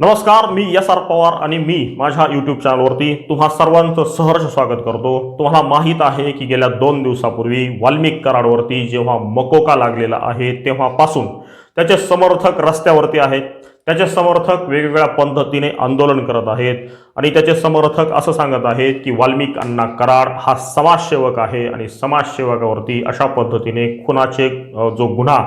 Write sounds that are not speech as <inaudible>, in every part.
नमस्कार मी S R Pawar आणि मी माझ्या यूट्यूब चॅनलवरती तुम्हा सर्वांचं सहर्ष स्वागत करतो. तुम्हाला माहीत आहे की गेल्या दोन दिवसापूर्वी वाल्मिक कराडवरती जेव्हा मकोका लागलेला आहे तेव्हापासून त्याचे समर्थक रस्त्यावरती आहेत. त्याचे समर्थक वेगवेगळ्या पद्धतीने आंदोलन करत आहेत आणि त्याचे समर्थक असं सांगत आहेत की वाल्मिक अण्णा कराड हा समाजसेवक आहे आणि समाजसेवकावरती अशा पद्धतीने खुनाचे जो गुन्हा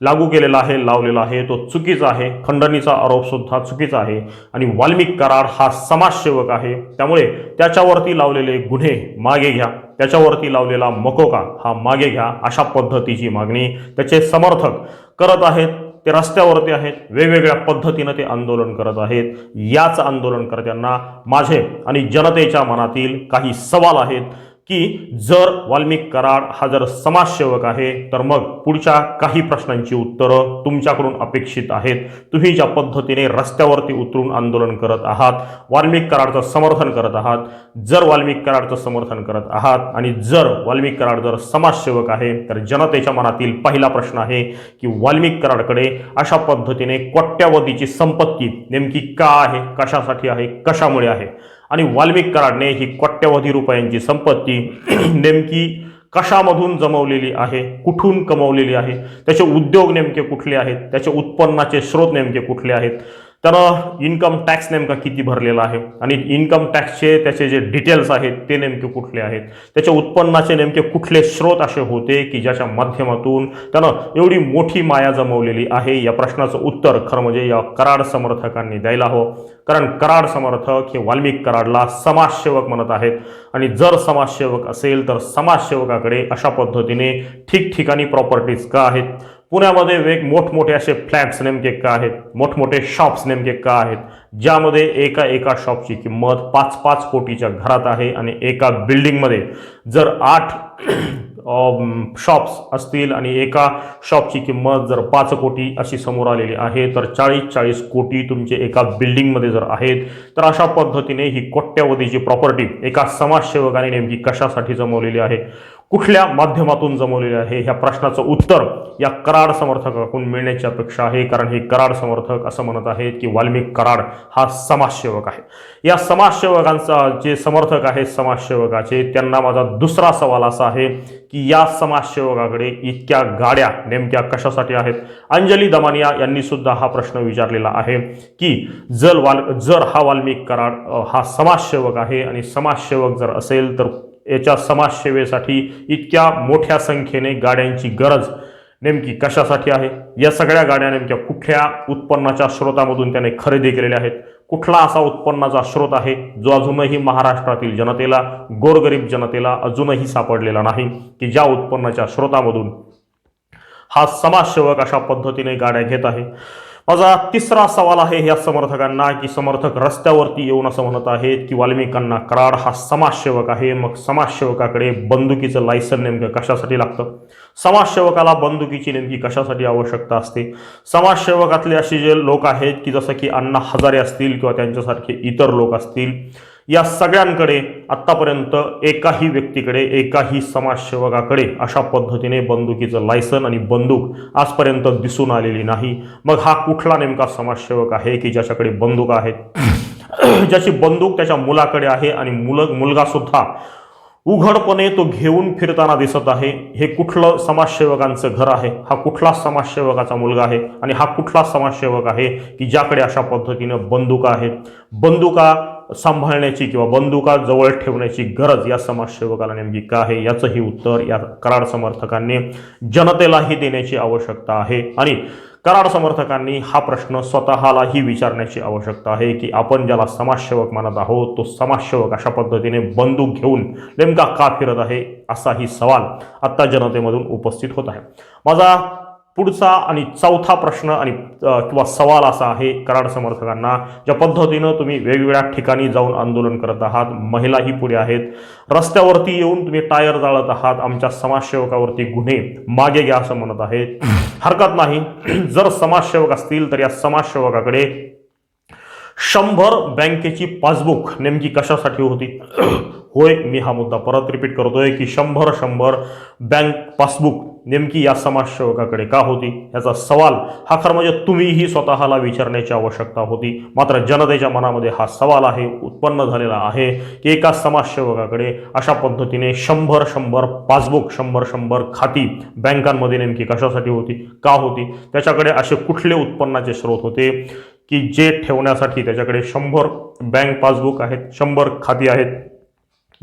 लागू केलेला आहे लावलेला आहे. तो चुकीचा आहे. खंडणीचा आरोप सुद्धा चुकीचा आहे. आणि वाल्मिक करार हा समाजसेवक आहे. त्यामुळे त्याच्यावरती लावलेले गुन्हे मागे घ्या. त्याच्यावरती लावलेला मकोका हा मागे घ्या अशा पद्धतीची मागणी त्याचे समर्थक करत आहेत. ते रस्त्यावरती आहेत. वेगवेगळ्या पद्धतीनं ते आंदोलन करत आहेत. याच आंदोलनकर्त्यांना माझे आणि जनतेच्या मनातील काही सवाल आहेत. की जर वाल्मिक कराड हा जर समाजसेवक आहे तर मग पुढच्या काही प्रश्नांची उत्तरं तुमच्याकडून अपेक्षित आहेत. तुम्ही ज्या पद्धतीने रस्त्यावरती उतरून आंदोलन करत आहात वाल्मिक कराडचं समर्थन करत आहात जर वाल्मिक कराडचं समर्थन करत आहात आणि जर वाल्मिक कराड जर समाजसेवक आहे तर जनतेच्या मनातील पहिला प्रश्न आहे की वाल्मिक कराडकडे अशा पद्धतीने कोट्यावधीची संपत्ती नेमकी का आहे कशासाठी आहे कशामुळे आहे? आणि वाल्मिक कराडने ही कोट्यवधी रुपयांची संपत्ती <clears throat> नेमकी कशामधून जमवलेली आहे? कुठून कमवलेली आहे? त्याचे उद्योग नेमके कुठले आहेत? त्याचे उत्पन्नाचे स्रोत नेमके कुठले आहेत? त्यानं इन्कम टॅक्स नेमका किती भरलेला आहे? आणि इन्कम टॅक्सचे त्याचे जे डिटेल्स आहेत ते नेमके कुठले आहेत? त्याच्या उत्पन्नाचे नेमके कुठले स्रोत असे होते की ज्याच्या माध्यमातून त्यानं एवढी मोठी माया जमवलेली आहे? या प्रश्नाचं उत्तर खरं म्हणजे या कराड समर्थकांनी द्यायला हवं. कारण कराड समर्थक हे वाल्मिक कराडला समाजसेवक म्हणत आहेत. आणि जर समाजसेवक असेल तर समाजसेवकाकडे अशा पद्धतीने ठिकठिकाणी प्रॉपर्टीज का आहेत? पुण्यामध्ये वेग मोठमोठे असे फ्लॅट्स नेमके का आहेत? मोठमोठे शॉप्स नेमके का आहेत? ज्यामध्ये एका एका शॉपची किंमत पाच पाच कोटीच्या घरात आहे आणि एका बिल्डिंगमध्ये जर आठ शॉप्स असतील आणि एका शॉपची किंमत जर पाच कोटी अशी समोर आलेली आहे तर चाळीस चाळीस कोटी तुमचे एका बिल्डिंगमध्ये जर आहेत तर अशा पद्धतीने ही कोट्यावधीची प्रॉपर्टी एका समाजसेवकाने नेमकी कशासाठी जमवलेली आहे? कुठल्या माध्यमातून जमवलेले आहे? ह्या प्रश्नाचं उत्तर या कराड समर्थकाकडून मिळण्याची अपेक्षा आहे. कारण हे कराड समर्थक असं म्हणत आहेत की वाल्मिक कराड हा समाजसेवक आहे. या समाजसेवकांचा जे समर्थक आहेत समाजसेवकाचे त्यांना माझा दुसरा सवाल असा आहे की या समाजसेवकाकडे इतक्या गाड्या नेमक्या कशासाठी आहेत? अंजली दमानिया यांनी सुद्धा हा प्रश्न विचारलेला आहे की जर वाल जर हा वाल्मिक कराड हा समाजसेवक आहे आणि समाजसेवक जर असेल तर याच्या समाजसेवेसाठी इतक्या मोठ्या संख्येने गाड्यांची गरज नेमकी कशासाठी आहे? या सगळ्या गाड्या नेमक्या कुठल्या उत्पन्नाच्या स्रोतामधून त्याने खरेदी केलेल्या आहेत? कुठला असा उत्पन्नाचा स्रोत आहे जो अजूनही महाराष्ट्रातील जनतेला गोरगरीब जनतेला अजूनही सापडलेला नाही? की ज्या उत्पन्नाच्या स्रोतामधून हा समाजसेवक अशा पद्धतीने गाड्या घेत आहे? माझा तिसरा सवाल आहे या समर्थकांना की समर्थक रस्त्यावरती येऊन असं म्हणत आहेत की वाल्मिकांना कराड हा समाजसेवक आहे. मग समाजसेवकाकडे बंदुकीचं लायसन नेमकं कशासाठी लागतं? समाजसेवकाला बंदुकीची नेमकी कशासाठी आवश्यकता असते? समाजसेवकातले असे जे लोक आहेत की जसं की अण्णा हजारे असतील किंवा त्यांच्यासारखे इतर लोक असतील या सगळ्यांकडे आत्तापर्यंत एकाही व्यक्तीकडे एकाही समाजसेवकाकडे अशा पद्धतीने बंदुकीचं लायसन आणि बंदूक आजपर्यंत दिसून आलेली नाही. मग हा कुठला नेमका समाजसेवक आहे की ज्याच्याकडे बंदूक आहेत <clears throat> ज्याची बंदूक त्याच्या मुलाकडे आहे आणि मुल मुलगासुद्धा उघडपणे तो घेऊन फिरताना दिसत आहे. हे कुठलं समाजसेवकांचं घर आहे? हा कुठला समाजसेवकाचा मुलगा आहे? आणि हा कुठला समाजसेवक आहे की ज्याकडे अशा पद्धतीनं बंदुका आहेत बंदुका सांभाळण्याची किंवा बंदुका जवळ ठेवण्याची गरज या समाजसेवकाला नेमकी का आहे? याचंही उत्तर या कराड समर्थकांनी जनतेलाही देण्याची आवश्यकता आहे. आणि कराड समर्थकांनी हा प्रश्न स्वतःलाही विचारण्याची आवश्यकता आहे की आपण ज्याला समाजसेवक मानत आहोत तो समाजसेवक अशा पद्धतीने बंदूक घेऊन नेमका का फिरत आहे असाही सवाल आत्ता जनतेमधून उपस्थित होत आहे. माझा पुढचा आणि चौथा प्रश्न आणि किंवा सवाल असा आहे कराड समर्थकांना ज्या पद्धतीनं तुम्ही वेगवेगळ्या ठिकाणी जाऊन आंदोलन करत आहात महिलाही पुढे आहेत रस्त्यावरती येऊन तुम्ही टायर जाळत आहात आमच्या समाजसेवकावरती गुन्हे मागे घ्या असं म्हणत आहेत हरकत नाही. जर समाजसेवक असतील तर या समाजसेवकाकडे शंभर बँकेची पासबुक नेमकी कशासाठी होती? होय मी हा मुद्दा परत रिपीट करतोय की शंभर शंभर बँक पासबुक नेमकी या समाजसेवकाकडे का होती? याचा सवाल हा खरं म्हणजे तुम्हीही स्वतःला विचारण्याची आवश्यकता होती. मात्र जनतेच्या मनामध्ये हा सवाल आहे उत्पन्न झालेला आहे की एका समाजसेवकाकडे अशा पद्धतीने शंभर शंभर पासबुक शंभर शंभर खाती बँकांमध्ये नेमकी कशासाठी होती का होती? त्याच्याकडे असे कुठले उत्पन्नाचे स्रोत होते की जे ठेवण्यासाठी त्याच्याकडे शंभर बँक पासबुक आहेत शंभर खाती आहेत?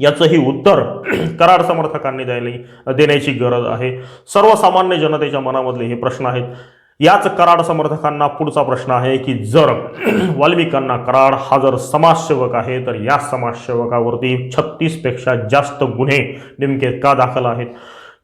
याचंही उत्तर <clears throat> करार समर्थकांनी द्यायला देण्याची गरज आहे. सर्वसामान्य जनतेच्या मनामधले हे प्रश्न आहेत. याच कराड समर्थकांना पुढचा प्रश्न आहे की जर <clears throat> वाल्मिकांना कराड हा जर समाजसेवक आहे तर या समाजसेवकावरती छत्तीसपेक्षा जास्त गुन्हे नेमके का दाखल आहेत?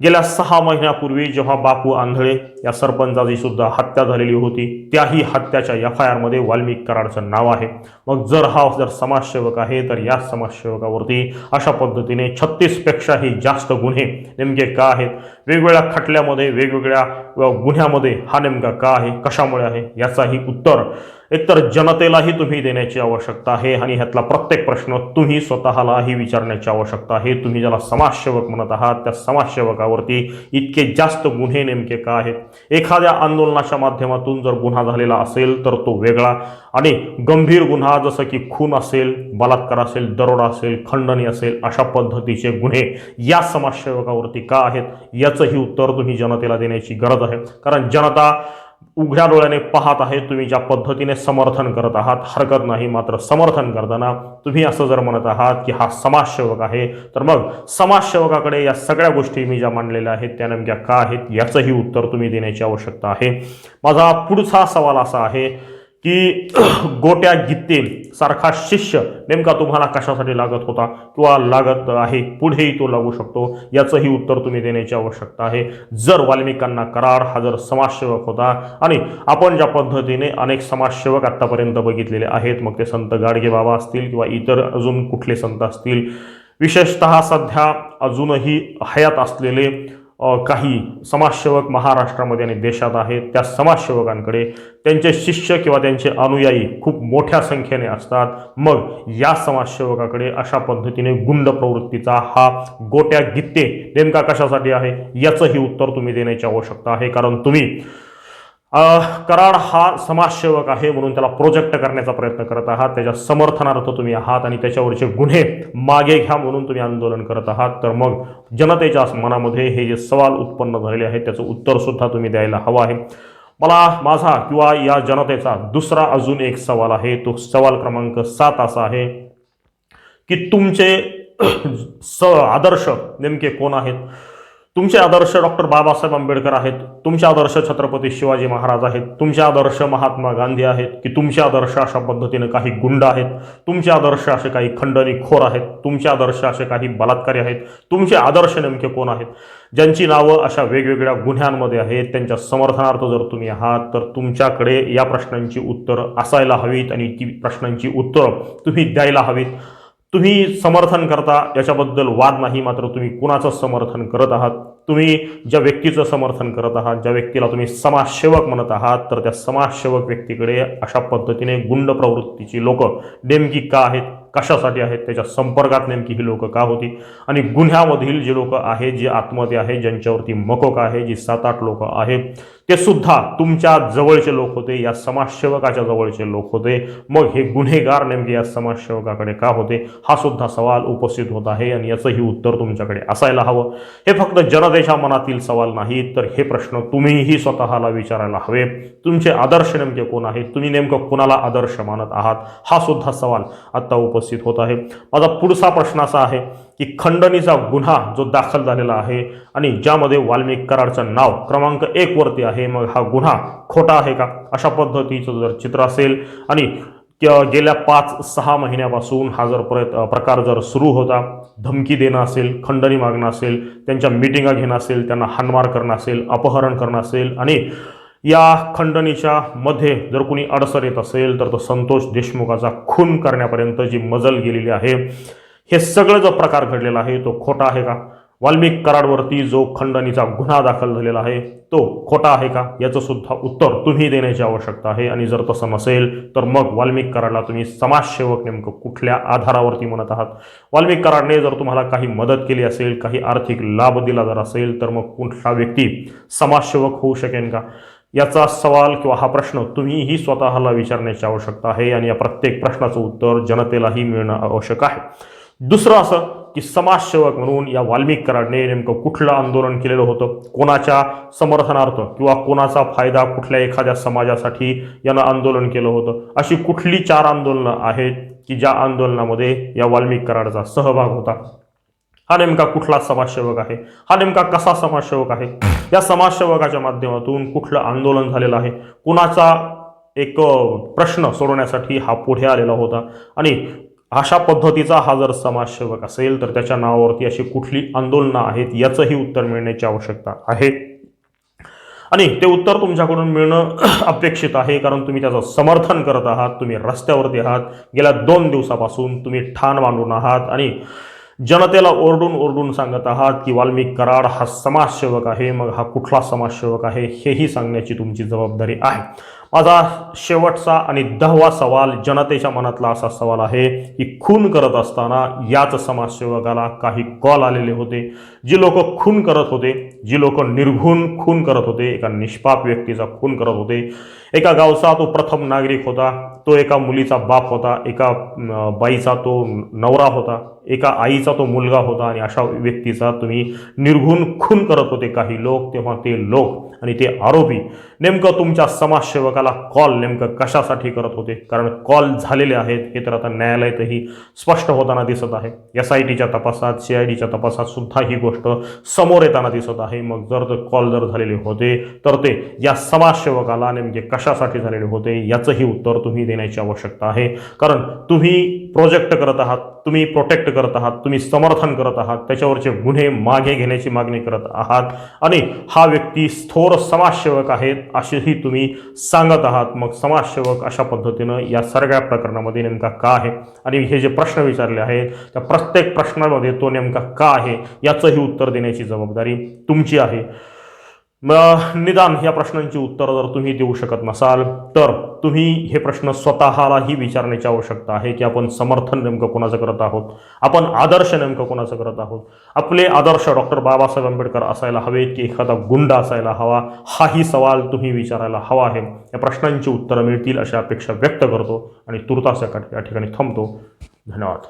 गेल्या सहा महिन्यापूर्वी जेव्हा बापू आंधळे या सरपंचाची सुद्धा हत्या झालेली होती त्याही हत्याच्या एफ आय आरमध्ये वाल्मिक कराडचं नाव आहे. मग जर हा जर समाजसेवक आहे तर या समाजसेवकावरती अशा पद्धतीने छत्तीसपेक्षाही जास्त गुन्हे नेमके का आहेत? वेगवेगळ्या खटल्यामध्ये वेगवेगळ्या गुन्ह्यामध्ये हा नेमका का आहे कशामुळे आहे याचाही उत्तर एकतर जनतेलाही तुम्ही देण्याची आवश्यकता आहे आणि ह्यातला प्रत्येक प्रश्न तुम्ही स्वतःलाही विचारण्याची आवश्यकता आहे. तुम्ही ज्याला समाजसेवक म्हणत आहात त्या समाजसेवकावरती इतके जास्त गुन्हे नेमके का आहेत? एखाद्या आंदोलनाच्या माध्यमातून जर गुन्हा झालेला असेल तर तो वेगळा आणि गंभीर गुन्हा जसं की खून असेल बलात्कार असेल दरोडा असेल खंडणी असेल अशा पद्धतीचे गुन्हे या समाजसेवकावरती का आहेत याचंही उत्तर तुम्ही जनतेला देण्याची गरज आहे. कारण जनता उघड्या डोळ्याने पाहत आहे तुम्ही ज्या पद्धतीने समर्थन करत आहात हरकत नाही मात्र समर्थन करताना तुम्ही असं जर म्हणत आहात की हा समाजसेवक आहे तर मग समाजसेवकाकडे या सगळ्या गोष्टी मी ज्या मांडलेल्या आहेत त्या नेमक्या का आहेत याचंही उत्तर तुम्ही देण्याची आवश्यकता आहे. माझा पुढचा सवाल असा आहे की <clears throat> गोट्या गित्ते सारखा शिष्य नेमका तुम्हाला कशासाठी लागत होता किंवा लागत आहे? पुढेही तो लागू शकतो. याचंही उत्तर तुम्ही देण्याची आवश्यकता आहे. जर वाल्मिकांना करार हा जर समाजसेवक होता आणि आपण ज्या पद्धतीने अनेक समाजसेवक आत्तापर्यंत बघितलेले आहेत मग ते संत गाडगे बाबा असतील किंवा इतर अजून कुठले संत असतील विशेषतः सध्या अजूनही हयात असलेले काही समाजसेवक महाराष्ट्रामध्ये आणि देशात आहेत. त्या समाजसेवकांकडे त्यांचे शिष्य किंवा त्यांचे अनुयायी खूप मोठ्या संख्येने असतात. मग या समाजसेवकाकडे अशा पद्धतीने गुंड प्रवृत्तीचा हा गोट्या गित्ते नेमका कशासाठी आहे? याचंही उत्तर तुम्ही देण्याची आवश्यकता आहे. कारण तुम्ही कराड हा समाजसेवक आहे म्हणून त्याला प्रोजेक्ट करण्याचा प्रयत्न करत आहात. त्याच्या समर्थनार्थ तुम्ही आहात आणि त्याच्यावरचे गुन्हे मागे घ्या म्हणून तुम्ही आंदोलन करत आहात. तर मग जनतेच्या मनामध्ये हे जे सवाल उत्पन्न झालेले आहेत त्याचं उत्तरसुद्धा तुम्ही द्यायला हवं आहे. मला माझा किंवा या जनतेचा दुसरा अजून एक सवाल आहे. तो सवाल क्रमांक सात असा आहे की तुमचे <clears throat> स आदर्श नेमके कोण आहेत? तुमचे आदर्श डॉक्टर बाबासाहेब आंबेडकर आहेत तुमचे आदर्श छत्रपती शिवाजी महाराज आहेत तुमचे आदर्श महात्मा गांधी आहेत की तुमचे आदर्श अशा पद्धतीनं काही गुंड आहेत तुमचे आदर्श असे काही खंडणी खोर आहेत तुमचे आदर्श असे काही बलात्कारी आहेत तुमचे आदर्श नेमके कोण आहेत? ज्यांची नावं अशा वेगवेगळ्या गुन्ह्यांमध्ये आहेत त्यांच्या समर्थनार्थ जर तुम्ही आहात तर तुमच्याकडे या प्रश्नांची उत्तरं असायला हवीत आणि ती प्रश्नांची उत्तरं तुम्ही द्यायला हवीत. तुम्ही समर्थन करता याच्याबद्दल वाद नाही मात्र तुम्ही कुणाचं समर्थन करत आहात? तुम्ही ज्या व्यक्तीचं समर्थन करत आहात ज्या व्यक्तीला तुम्ही समाजसेवक म्हणत आहात तर त्या समाजसेवक व्यक्तीकडे अशा पद्धतीने गुंड प्रवृत्तीची लोक नेमकी का आहेत? कशासाठी आहेत त्याच्या संपर्कात नेमकी ही लोक का होती? आणि गुन्ह्यामधील जे लोक आहेत जे आतमध्ये आहेत ज्यांच्यावरती मकोक आहे जी सात आठ लोक आहेत ते सुद्धा तुमच्या जवळचे लोक होते या समाजसेवकाच्या जवळचे लोक होते. मग हे गुन्हेगार नेमके या समाजसेवकाकडे का होते? हा सुद्धा सवाल उपस्थित होत आहे आणि याचंही उत्तर तुमच्याकडे असायला हवं. हे फक्त जनतेच्या मनातील सवाल नाही तर हे प्रश्न तुम्हीही स्वतःला विचारायला हवे. तुमचे आदर्श नेमके कोण आहेत? तुम्ही नेमकं कोणाला आदर्श मानत आहात? हा सुद्धा सवाल आत्ता उपस्थित होत आहे. माझा पुढचा प्रश्न असा आहे की खंडणीचा गुन्हा जो दाखल झालेला आहे आणि ज्यामध्ये वाल्मिक कराडचं नाव क्रमांक एक वरती आहे मग हा गुन्हा खोटा आहे का? अशा पद्धतीचं जर चित्र असेल आणि गेल्या पाच सहा महिन्यापासून हा जर प्रयत प्रकार जर सुरू होता धमकी देणं असेल खंडणी मागणं असेल त्यांच्या मिटिंगा घेणं असेल त्यांना हानमार करणं असेल अपहरण करणं असेल आणि या खंडणीच्या मध्ये जर कोणी अडसर येत असेल तर तो संतोष देशमुखाचा खून करण्यापर्यंत जी मजल गेलेली आहे हे सगळं जो प्रकार घडलेला आहे तो खोटा आहे का? वाल्मिक कराडवरती जो खंडणीचा गुन्हा दाखल झालेला आहे तो खोटा आहे का? याचं सुद्धा उत्तर तुम्ही देण्याची आवश्यकता आहे. आणि जर तसं नसेल तर मग वाल्मिक कराडला तुम्ही समाजसेवक नेमकं कुठल्या आधारावरती म्हणत आहात? वाल्मिक कराडने जर तुम्हाला काही मदत केली असेल काही आर्थिक लाभ दिला जर असेल तर मग कुठला व्यक्ती समाजसेवक होऊ शकेन का? याचा सवाल किंवा हा प्रश्न तुम्हीही स्वतःला विचारण्याची आवश्यकता आहे आणि या प्रत्येक प्रश्नाचं उत्तर जनतेलाही मिळणं आवश्यक आहे. दुसरं असं की समाजसेवक म्हणून या वाल्मिक कराडने नेमकं कुठलं आंदोलन केलेलं होतं? कोणाच्या समर्थनार्थ किंवा कोणाचा फायदा कुठल्या एखाद्या समाजासाठी यानं आंदोलन केलं होतं? अशी कुठली चार आंदोलनं आहेत की ज्या आंदोलनामध्ये या वाल्मिक कराडचा सहभाग होता? हा नेमका कुठला समाजसेवक आहे? हा नेमका कसा समाजसेवक आहे? या समाजसेवकाच्या माध्यमातून कुठलं आंदोलन झालेलं आहे? कुणाचा एक प्रश्न सोडवण्यासाठी हा पुढे आलेला होता? आणि अशा पद्धतीचा हा जर समाजसेवक असेल तर त्याच्या नावावरती अशी कुठली आंदोलनं आहेत याचंही उत्तर मिळण्याची आवश्यकता आहे. आणि ते उत्तर तुमच्याकडून मिळणं <clears throat> अपेक्षित आहे कारण तुम्ही त्याचं समर्थन करत आहात तुम्ही रस्त्यावरती आहात गेल्या दोन दिवसापासून तुम्ही ठाण मांडून आहात आणि जनतेला ओरडून ओरडून सांगत आहात की वाल्मिक कराड हा समाजसेवक आहे मग हा कुठला समाजसेवक आहे हेही सांगण्याची तुमची जबाबदारी आहे. माझा शेवटचा आणि दहावा सवाल जनतेच्या मनातला असा सवाल आहे की खून करत असताना याच समाजसेवकाला काही कॉल आलेले होते. जी लोक खून करत होते जी लोक निर्घुण खून करत होते एका निष्पाप व्यक्तीचा खून करत होते. एका गावचा तो प्रथम नागरिक होता तो एका मुलीचा बाप होता एका बाईचा तो नवरा होता एका आईचा तो मुलगा होता आणि अशा व्यक्तीचा तुम्ही निर्घुण खून करत होते काही लोक तेव्हा ते लोक आणि ते आरोपी नेमकं तुमच्या समाजसेवकाला कॉल नेमकं कशासाठी करत होते? कारण कॉल झालेले आहेत हे तर आता न्यायालयातही स्पष्ट होताना दिसत आहे. एस आय टीच्या तपासात सी आय डीच्या तपासात सुद्धा ही गोष्ट समोर येताना दिसत आहे. मग जर कॉल जर झालेले होते तर ते या समाजसेवकाला नेमके कशासाठी झालेले होते याचंही उत्तर तुम्ही देण्याची आवश्यकता आहे. कारण तुम्ही प्रोजेक्ट करत आहात तुम्ही प्रोटेक्ट करत आहात तुम्ही समर्थन करत आहात त्याच्यावरचे गुन्हे मागे घेण्याची मागणी करत आहात. आणि हा व्यक्ती स्थोर थोर समाजसेवक आहेत असेही तुम्ही सांगत आहात. मग समाजसेवक अशा पद्धतीनं या सगळ्या प्रकरणामध्ये नेमका का आहे? आणि हे जे प्रश्न विचारले आहेत त्या प्रत्येक प्रश्नामध्ये तो नेमका का आहे? याचंही उत्तर देण्याची जबाबदारी तुमची आहे. निदान या प्रश्नांची उत्तरं जर तुम्ही देऊ शकत नसाल तर तुम्ही हे प्रश्न स्वतःलाही विचारण्याची आवश्यकता आहे की आपण समर्थन नेमकं कोणाचं करत आहोत? आपण आदर्श नेमकं कोणाचं करत आहोत? आपले आदर्श डॉक्टर बाबासाहेब आंबेडकर असायला हवेत की एखादा गुंड असायला हवा हाही सवाल तुम्ही विचारायला हवा आहे. या प्रश्नांची उत्तरं मिळतील अशी अपेक्षा व्यक्त करतो आणि तुर्तास या ठिकाणी थांबतो. धन्यवाद.